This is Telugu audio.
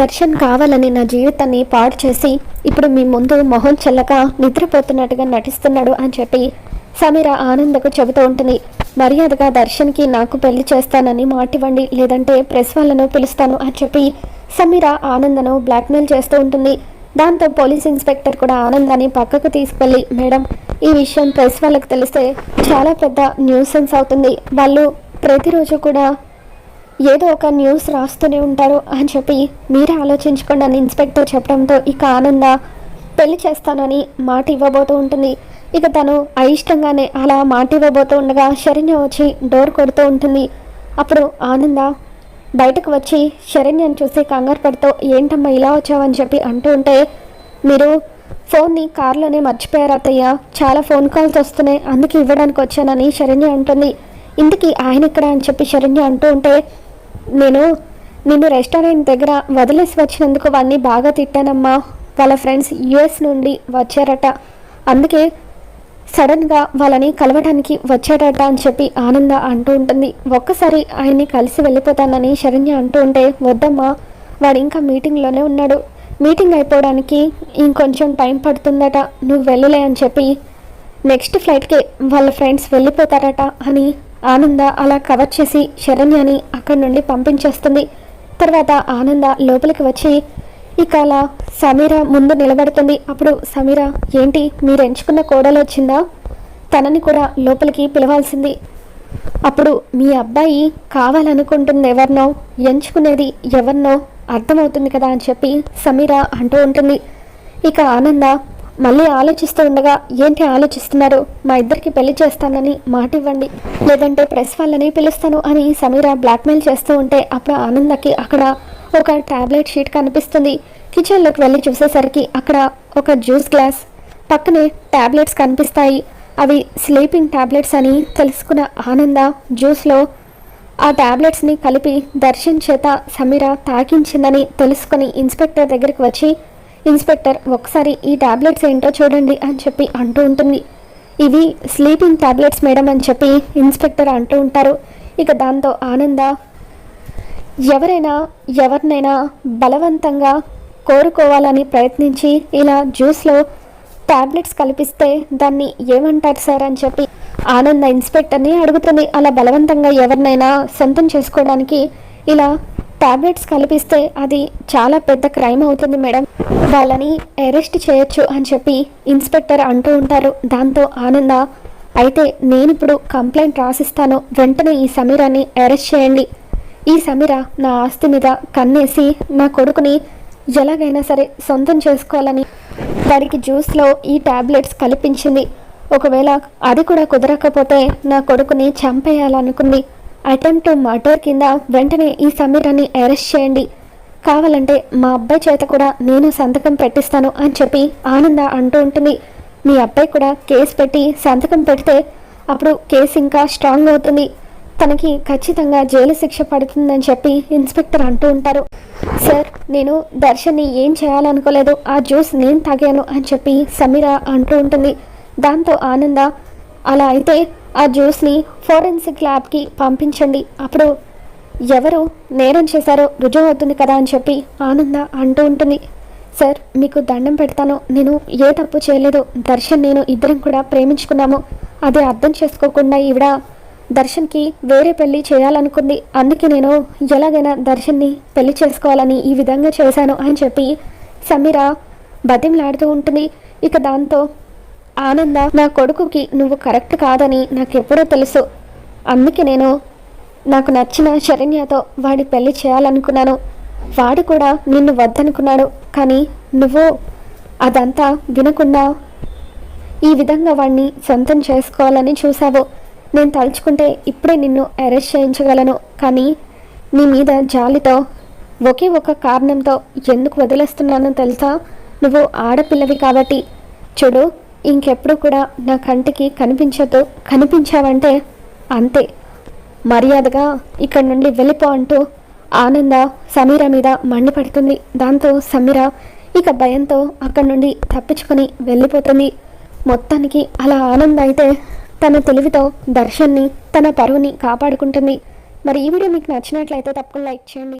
దర్శన్ కావాలని నా జీవితాన్ని పాడు చేసి ఇప్పుడు మీ ముందు మొహం చెల్లక నిద్రపోతున్నట్టుగా నటిస్తున్నాడు అని చెప్పి సమీర ఆనందకు చెబుతూ ఉంటుంది. మర్యాదగా దర్శన్కి నాకు పెళ్ళి చేస్తానని మాటివ్వండి లేదంటే ప్రెస్ వాళ్ళను పిలుస్తాను అని చెప్పి సమీర ఆనందను బ్లాక్మెయిల్ చేస్తూ ఉంటుంది. దాంతో పోలీస్ ఇన్స్పెక్టర్ కూడా ఆనందాన్ని పక్కకు తీసుకెళ్ళి మేడం ఈ విషయం ప్రెస్ వాళ్ళకి తెలిస్తే చాలా పెద్ద న్యూసెన్స్ అవుతుంది. వాళ్ళు ప్రతిరోజు కూడా ఏదో ఒక న్యూస్ రాస్తూనే ఉంటారు అని చెప్పి మీరే ఆలోచించుకోండి అని ఇన్స్పెక్టర్ చెప్పడంతో ఇక ఆనంద పెళ్ళి చేస్తానని మాట ఇవ్వబోతూ ఉంటుంది. ఇక తను అయిష్టంగానే అలా మాట ఇవ్వబోతూ ఉండగా శరణ్య వచ్చి డోర్ కొడుతూ ఉంటుంది. అప్పుడు ఆనంద బయటకు వచ్చి శరణ్యని చూసి కంగారు పడుతూ ఏంటమ్మా ఇలా వచ్చావని చెప్పి అంటూ ఉంటే మీరు ఫోన్ని కార్లోనే మర్చిపోయారు అత్తయ్య? చాలా ఫోన్ కాల్స్ వస్తున్నాయి అందుకే ఇవ్వడానికి వచ్చానని శరణ్య అంటుంది. ఇంతకీ ఆయన ఇక్కడ అని చెప్పి శరణ్య అంటూ ఉంటే నేను నిన్ను రెస్టారెంట్ దగ్గర వదిలేసి వచ్చినందుకు వాడిని బాగా తిట్టానమ్మా. వాళ్ళ ఫ్రెండ్స్ యుఎస్ నుండి వచ్చారట. అందుకే సడన్గా వాళ్ళని కలవడానికి వచ్చాడట అని చెప్పి ఆనంద అంటూ ఉంటుంది. ఒక్కసారి ఆయన్ని కలిసి వెళ్ళిపోతానని శరణ్య అంటూ ఉంటే వద్దమ్మా వాడు ఇంకా మీటింగ్లోనే ఉన్నాడు. మీటింగ్ అయిపోవడానికి ఇంకొంచెం టైం పడుతుందట. నువ్వు వెళ్ళలే అని చెప్పి నెక్స్ట్ ఫ్లైట్కి వాళ్ళ ఫ్రెండ్స్ వెళ్ళిపోతారట అని ఆనంద అలా కవర్ చేసి శరణ్యని అక్కడి నుండి పంపించేస్తుంది. తర్వాత ఆనంద లోపలికి వచ్చి ఇక అలా సమీర ముందు నిలబడుతుంది. అప్పుడు సమీర ఏంటి మీరు ఎంచుకున్న కోడలు వచ్చిందా? తనని కూడా లోపలికి పిలవాల్సింది. అప్పుడు మీ అబ్బాయి కావాలనుకుంటుంది ఎవరినో ఎంచుకునేది ఎవరినో అర్థమవుతుంది కదా అని చెప్పి సమీర అంటూ ఉంటుంది. ఇక ఆనంద మళ్ళీ ఆలోచిస్తూ ఉండగా ఏంటి ఆలోచిస్తున్నారు? మా ఇద్దరికి పెళ్ళి చేస్తానని మాట ఇవ్వండి. లేదంటే ప్రెస్ వాళ్ళని పిలుస్తాను అని సమీర బ్లాక్మెయిల్ చేస్తూ ఉంటే అప్పుడు ఆనందకి అక్కడ ఒక టాబ్లెట్ షీట్ కనిపిస్తుంది. కిచెన్లోకి వెళ్ళి చూసేసరికి అక్కడ ఒక జ్యూస్ గ్లాస్ పక్కనే టాబ్లెట్స్ కనిపిస్తాయి. అవి స్లీపింగ్ టాబ్లెట్స్ అని తెలుసుకున్న ఆనంద జ్యూస్లో ఆ టాబ్లెట్స్ని కలిపి దర్శన్ చేత సమీర తాకించిందని తెలుసుకొని ఇన్స్పెక్టర్ దగ్గరికి వచ్చి ఇన్స్పెక్టర్ ఒకసారి ఈ ట్యాబ్లెట్స్ ఏంటో చూడండి అని చెప్పి అంటూ ఉంటుంది. ఇవి స్లీపింగ్ ట్యాబ్లెట్స్ మేడం అని చెప్పి ఇన్స్పెక్టర్ అంటూ ఉంటారు. ఇక దాంతో ఆనంద ఎవరైనా ఎవరినైనా బలవంతంగా కోరుకోవాలని ప్రయత్నించి ఇలా జ్యూస్లో టాబ్లెట్స్ కల్పిస్తే దాన్ని ఏమంటారు సార్ అని చెప్పి ఆనంద ఇన్స్పెక్టర్ని అడుగుతుంది. అలా బలవంతంగా ఎవరినైనా సొంతం చేసుకోవడానికి ఇలా టాబ్లెట్స్ కల్పిస్తే అది చాలా పెద్ద క్రైమ్ అవుతుంది మేడం. వాళ్ళని అరెస్ట్ చేయొచ్చు అని చెప్పి ఇన్స్పెక్టర్ అంటూ ఉంటారు. దాంతో ఆనంద అయితే నేను ఇప్పుడు కంప్లైంట్ రాసిస్తాను. వెంటనే ఈ సమీరాన్ని అరెస్ట్ చేయండి. ఈ సమీర నా ఆస్తి మీద కన్నేసి నా కొడుకుని ఎలాగైనా సరే సొంతం చేసుకోవాలని వాడికి జ్యూస్లో ఈ టాబ్లెట్స్ కల్పించింది. ఒకవేళ అది కూడా కుదరకపోతే నా కొడుకుని చంపేయాలనుకుంది. అటెంప్ట్ మర్డర్ కింద వెంటనే ఈ సమీరాన్ని అరెస్ట్ చేయండి. కావాలంటే మా అబ్బాయి చేత కూడా నేను సంతకం పెట్టిస్తాను అని చెప్పి ఆనంద అంటూ ఉంటుంది. మీ అబ్బాయి కూడా కేసు పెట్టి సంతకం పెడితే అప్పుడు కేసు ఇంకా స్ట్రాంగ్ అవుతుంది. తనకి ఖచ్చితంగా జైలు శిక్ష పడుతుందని చెప్పి ఇన్స్పెక్టర్ అంటూ ఉంటారు. సార్ నేను దర్శన్ని ఏం చేయాలనుకోలేదు. ఆ జ్యూస్ నేను తాగాను అని చెప్పి సమీర అంటూ ఉంటుంది. దాంతో ఆనంద అలా అయితే ఆ జ్యూస్ని ఫోరెన్సిక్ ల్యాబ్కి పంపించండి. అప్పుడు ఎవరు నేరం చేశారో రుజువు అవుతుంది కదా అని చెప్పి ఆనంద అంటూ ఉంటుంది. సార్ మీకు దండం పెడతాను. నేను ఏ తప్పు చేయలేదు. దర్శన్ నేను ఇద్దరం కూడా ప్రేమించుకున్నాము. అది అర్థం చేసుకోకుండా ఈవిడ దర్శన్కి వేరే పెళ్ళి చేయాలనుకుంది. అందుకే నేను ఎలాగైనా దర్శన్ని పెళ్ళి చేసుకోవాలని ఈ విధంగా చేశాను అని చెప్పి సమీర బతిమలాడుతూ ఉంటుంది. ఇక దాంతో ఆనంద నా కొడుకుకి నువ్వు కరెక్ట్ కాదని నాకు ఎప్పుడో తెలుసు. అందుకే నేను నాకు నచ్చిన శరణ్యతో వాడి పెళ్ళి చేయాలనుకున్నాను. వాడు కూడా నిన్ను వద్దనుకున్నాడు. కానీ నువ్వు అదంతా వినకుండా ఈ విధంగా వాడిని సొంతం చేసుకోవాలని చూసావు నేను తలుచుకుంటే ఇప్పుడే నిన్ను అరెస్ట్ చేయించగలను. కానీ నీ మీద జాలితో ఒకే ఒక కారణంతో ఎందుకు వదిలేస్తున్నానో తెలుసా? నువ్వు ఆడపిల్లవి కాబట్టి. చూడు ఇంకెప్పుడు కూడా నా కంటికి కనిపించదు కనిపించావంటే అంతే. మర్యాదగా ఇక్కడి నుండి వెళ్ళిపో అంటూ ఆనంద సమీర మీద మండిపడుతుంది. దాంతో సమీర ఇక భయంతో అక్కడి నుండి తప్పించుకొని వెళ్ళిపోతుంది. మొత్తానికి అలా ఆనంద అయితే తన తెలివితో దర్శన్ని తన పరువుని కాపాడుకుంటుంది. మరి ఈ వీడియో మీకు నచ్చినట్లయితే తప్పకుండా లైక్ చేయండి.